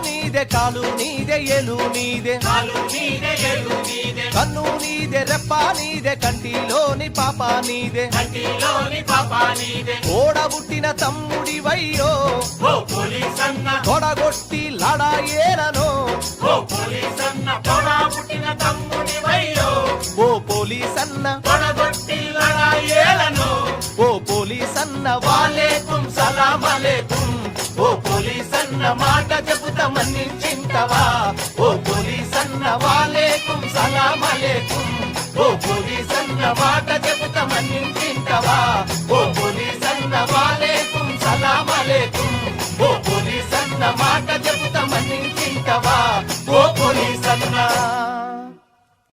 నీదే కాలు నీదే ఎలు నీదే. కాలు నీదే ఎలు నీదే. కన్ను నీదే రెప్ప నీదే కంటిలోని పాప నీదే. కంటిలోని పాప నీదే. ఓడబుట్టిన తమ్ముడి వయ్యో ఓ పోలీస్ అన్న తొడగొట్టి లడాయేరను ఓ పోలీస్ అన్న ఓ పోలీసన్న. వాలే వాలేకుం సలాం అలేకుం అంటవా ఓ పులి సన్నవా లేకుం సలాం అలేకుం ఓ పులి సన్న మాట చెబుత మన్నింటింటవా ఓ పులి సన్నవా లేకుం సలాం అలేకుం ఓ పులి సన్న మాట చెబుత మన్నింటింటవా ఓ పులి సన్నా